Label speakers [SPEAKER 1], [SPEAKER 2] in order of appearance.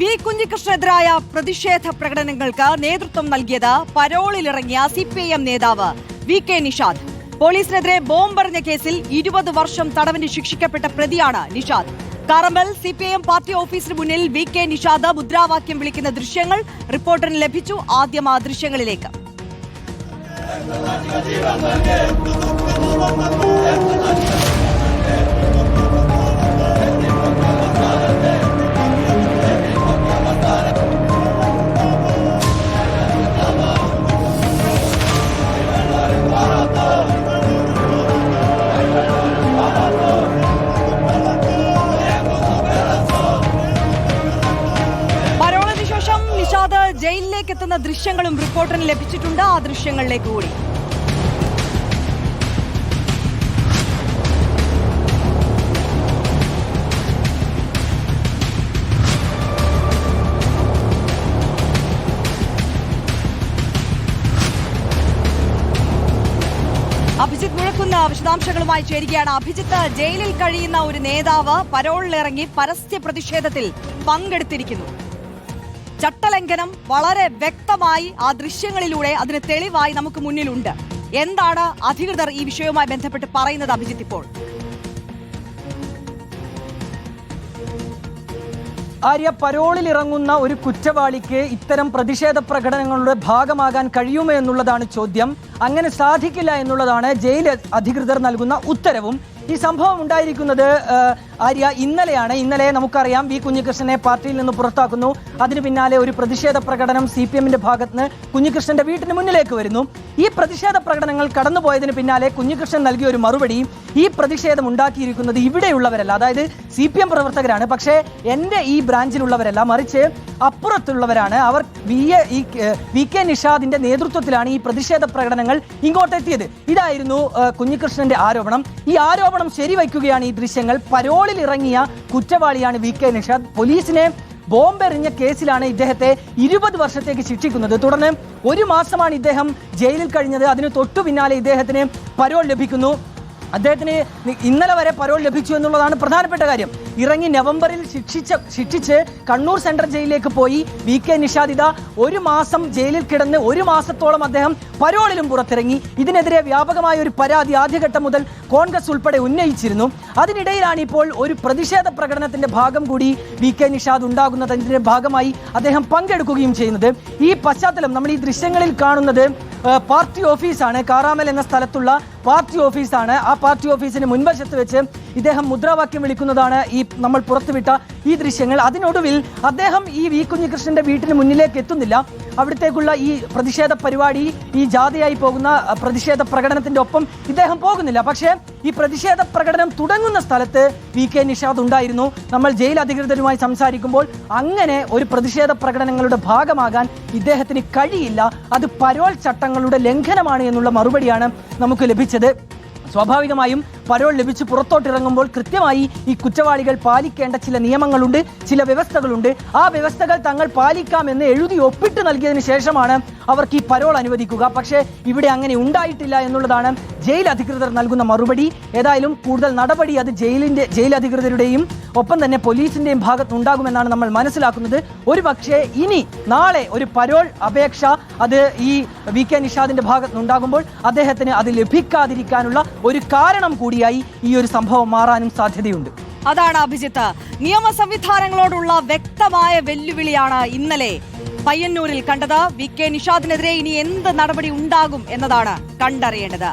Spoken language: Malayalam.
[SPEAKER 1] വി കുഞ്ഞികൃഷ്ണനെതിരായ പ്രതിഷേധ പ്രകടനങ്ങൾക്ക് നേതൃത്വം നൽകിയത് പരോളിലിറങ്ങിയ സി പി ഐ എം നേതാവ് വി കെ നിഷാദ്. പോലീസിനെതിരെ ബോംബെറിഞ്ഞ കേസിൽ ഇരുപത് വർഷം തടവിന് ശിക്ഷിക്കപ്പെട്ട പ്രതിയാണ് Nishad. Karambal C P I M party ഓഫീസിന് മുന്നിൽ വി കെ നിഷാദ് മുദ്രാവാക്യം വിളിക്കുന്ന ദൃശ്യങ്ങൾ റിപ്പോർട്ടറിന് ലഭിച്ചു. ആദ്യം ആ ദൃശ്യങ്ങളിലേക്ക്. ജയിലിലേക്ക് എത്തുന്ന ദൃശ്യങ്ങളും റിപ്പോർട്ടറിന് ലഭിച്ചിട്ടുണ്ട്. ആ ദൃശ്യങ്ങളിലേക്ക് കൂടി. അഭിജിത്ത് മുഴക്കുന്ന വിശദാംശങ്ങളുമായി ചേരുകയാണ്. അഭിജിത്ത് ജയിലിൽ കഴിയുന്ന ഒരു നേതാവ് പരോളിലിറങ്ങി പരസ്യ പ്രതിഷേധത്തിൽ പങ്കെടുത്തിരിക്കുന്നു. ചട്ടലംഘനം വളരെ വ്യക്തമായി ആ ദൃശ്യങ്ങളിലൂടെ അതിന് തെളിവായി നമുക്ക് മുന്നിലുണ്ട്. എന്താണ് അധികൃതർ ഈ വിഷയവുമായി ബന്ധപ്പെട്ട് പറയുന്നത് അഭിജിത്ത് ഇപ്പോൾ?
[SPEAKER 2] ആര്യ പരോളിൽ ഇറങ്ങുന്ന ഒരു കുറ്റവാളിക്ക് ഇത്തരം പ്രതിഷേധ പ്രകടനങ്ങളുടെ ഭാഗമാകാൻ കഴിയുമോ എന്നുള്ളതാണ് ചോദ്യം. അങ്ങനെ സാധിക്കില്ല എന്നുള്ളതാണ് ജയിൽ അധികൃതർ നൽകുന്ന ഉത്തരവും. ഈ സംഭവം ഉണ്ടായിരിക്കുന്നത് ആര്യ ഇന്നലെയാണ്. ഇന്നലെ നമുക്കറിയാം വി കുഞ്ഞികൃഷ്ണനെ പാർട്ടിയിൽ നിന്ന് പുറത്താക്കുന്നു. അതിന് പിന്നാലെ ഒരു പ്രതിഷേധ പ്രകടനം സി പി എമ്മിന്റെ ഭാഗത്ത് നിന്ന് കുഞ്ഞികൃഷ്ണന്റെ വീട്ടിന് മുന്നിലേക്ക് വരുന്നു. ഈ പ്രതിഷേധ പ്രകടനങ്ങൾ കടന്നുപോയതിന് പിന്നാലെ കുഞ്ഞികൃഷ്ണൻ നൽകിയ ഒരു മറുപടി ഈ പ്രതിഷേധം ഉണ്ടാക്കിയിരിക്കുന്നത് ഇവിടെയുള്ളവരല്ല. അതായത് സി പി എം പ്രവർത്തകരാണ്. പക്ഷേ എന്റെ ഈ ബ്രാഞ്ചിലുള്ളവരല്ല. മറിച്ച് അപ്പുറത്തുള്ളവരാണ്. അവർ വി എ വി കെ നിഷാദിന്റെ നേതൃത്വത്തിലാണ് ഈ പ്രതിഷേധ പ്രകടനങ്ങൾ ഇങ്ങോട്ടെത്തിയത്. ഇതായിരുന്നു കുഞ്ഞികൃഷ്ണന്റെ ആരോപണം. ഈ ആരോപണം ശരിവയ്ക്കുകയാണ് ഈ ദൃശ്യങ്ങൾ. പരോളിൽ ഇറങ്ങിയ കുറ്റവാളിയാണ് വി കെ നിഷാദ്. പോലീസിനെ ബോംബെറിഞ്ഞ കേസിലാണ് ഇദ്ദേഹത്തെ ഇരുപത് വർഷത്തേക്ക് ശിക്ഷിക്കുന്നത്. തുടർന്ന് ഒരു മാസമാണ് ഇദ്ദേഹം ജയിലിൽ കഴിഞ്ഞത്. അതിന് തൊട്ടു പിന്നാലെ ഇദ്ദേഹത്തിന് പരോൾ ലഭിക്കുന്നു. അദ്ദേഹത്തിന് ഇന്നലെ വരെ പരോൾ ലഭിച്ചു എന്നുള്ളതാണ് പ്രധാനപ്പെട്ട കാര്യം. ഇറങ്ങി നവംബറിൽ ശിക്ഷിച്ച ശിക്ഷിച്ച് കണ്ണൂർ സെൻട്രൽ ജയിലിലേക്ക് പോയി വി കെ നിഷാദിത ഒരു മാസം ജയിലിൽ കിടന്ന് ഒരു മാസത്തോളം അദ്ദേഹം പരോളിലും പുറത്തിറങ്ങി. ഇതിനെതിരെ വ്യാപകമായ ഒരു പരാതി ആദ്യഘട്ടം മുതൽ കോൺഗ്രസ് ഉൾപ്പെടെ ഉന്നയിച്ചിരുന്നു. അതിനിടയിലാണ് ഇപ്പോൾ ഒരു പ്രതിഷേധ പ്രകടനത്തിന്റെ ഭാഗം കൂടി വി കെ നിഷാദ് ഉണ്ടാകുന്നതിന്റെ ഭാഗമായി അദ്ദേഹം പങ്കെടുക്കുകയും ചെയ്യുന്നത്. ഈ പശ്ചാത്തലം നമ്മൾ ഈ ദൃശ്യങ്ങളിൽ കാണുന്നത് പാർട്ടി ഓഫീസാണ്. കാറാമൽ എന്ന സ്ഥലത്തുള്ള പാർട്ടി ഓഫീസാണ്. ആ പാർട്ടി ഓഫീസിന് മുൻവശത്ത് വെച്ച് ഇദ്ദേഹം മുദ്രാവാക്യം വിളിക്കുന്നതാണ് ഈ നമ്മൾ പുറത്തുവിട്ട ഈ ദൃശ്യങ്ങൾ. അതിനൊടുവിൽ അദ്ദേഹം ഈ വി. കുഞ്ഞികൃഷ്ണന്റെ വീട്ടിന് മുന്നിലേക്ക് എത്തുന്നില്ല. അവിടത്തേക്കുള്ള ഈ പ്രതിഷേധ പരിപാടി ഈ ജാഥയായി പോകുന്ന പ്രതിഷേധ പ്രകടനത്തിന്റെ ഒപ്പം ഇദ്ദേഹം പോകുന്നില്ല. പക്ഷേ ഈ പ്രതിഷേധ പ്രകടനം തുടങ്ങുന്ന സ്ഥലത്ത് വി. കെ. നിഷാദ് ഉണ്ടായിരുന്നു. നമ്മൾ ജയിൽ അധികൃതരുമായി സംസാരിക്കുമ്പോൾ അങ്ങനെ ഒരു പ്രതിഷേധ പ്രകടനങ്ങളുടെ ഭാഗമാകാൻ ഇദ്ദേഹത്തിന് കഴിയില്ല. അത് പരോൾ ചട്ടങ്ങളുടെ ലംഘനമാണ് എന്നുള്ള മറുപടിയാണ് നമുക്ക് ലഭിച്ചത്. സ്വാഭാവികമായും പരോൾ ലഭിച്ച് പുറത്തോട്ടിറങ്ങുമ്പോൾ കൃത്യമായി ഈ കുറ്റവാളികൾ പാലിക്കേണ്ട ചില നിയമങ്ങളുണ്ട് ചില വ്യവസ്ഥകളുണ്ട്. ആ വ്യവസ്ഥകൾ തങ്ങൾ പാലിക്കാമെന്ന് എഴുതി ഒപ്പിട്ട് നൽകിയതിനു ശേഷമാണ് അവർക്ക് ഈ പരോൾ അനുവദിക്കുക. പക്ഷേ ഇവിടെ അങ്ങനെ ഉണ്ടായിട്ടില്ല എന്നുള്ളതാണ് ജയിൽ അധികൃതർ നൽകുന്ന മറുപടി. ഏതായാലും കൂടുതൽ നടപടി അത് ജയിലിന്റെ ജയിൽ അധികൃതരുടെയും ഒപ്പം തന്നെ പോലീസിന്റെയും ഉണ്ടാകുമെന്നാണ് നമ്മൾ മനസ്സിലാക്കുന്നത്. ഒരു പക്ഷേ ഇനി നാളെ ഒരു പരോൾ അപേക്ഷ അത് ഈ വി കെ നിഷാദിന്റെ ഭാഗത്ത് നിന്നുണ്ടാകുമ്പോൾ അദ്ദേഹത്തിന് അത് ലഭിക്കാതിരിക്കാനുള്ള ഒരു കാരണം കൂടിയായി ഈ ഒരു സംഭവം മാറാനും സാധ്യതയുണ്ട്.
[SPEAKER 1] അതാണ് അഭിജിത്ത്. നിയമ സംവിധാനങ്ങളോടുള്ള വ്യക്തമായ വെല്ലുവിളിയാണ് ഇന്നലെ പയ്യന്നൂരിൽ കണ്ടത്. വി കെ നിഷാദിനെതിരെ ഇനി എന്ത് നടപടി ഉണ്ടാകും എന്നതാണ് കണ്ടറിയേണ്ടത്.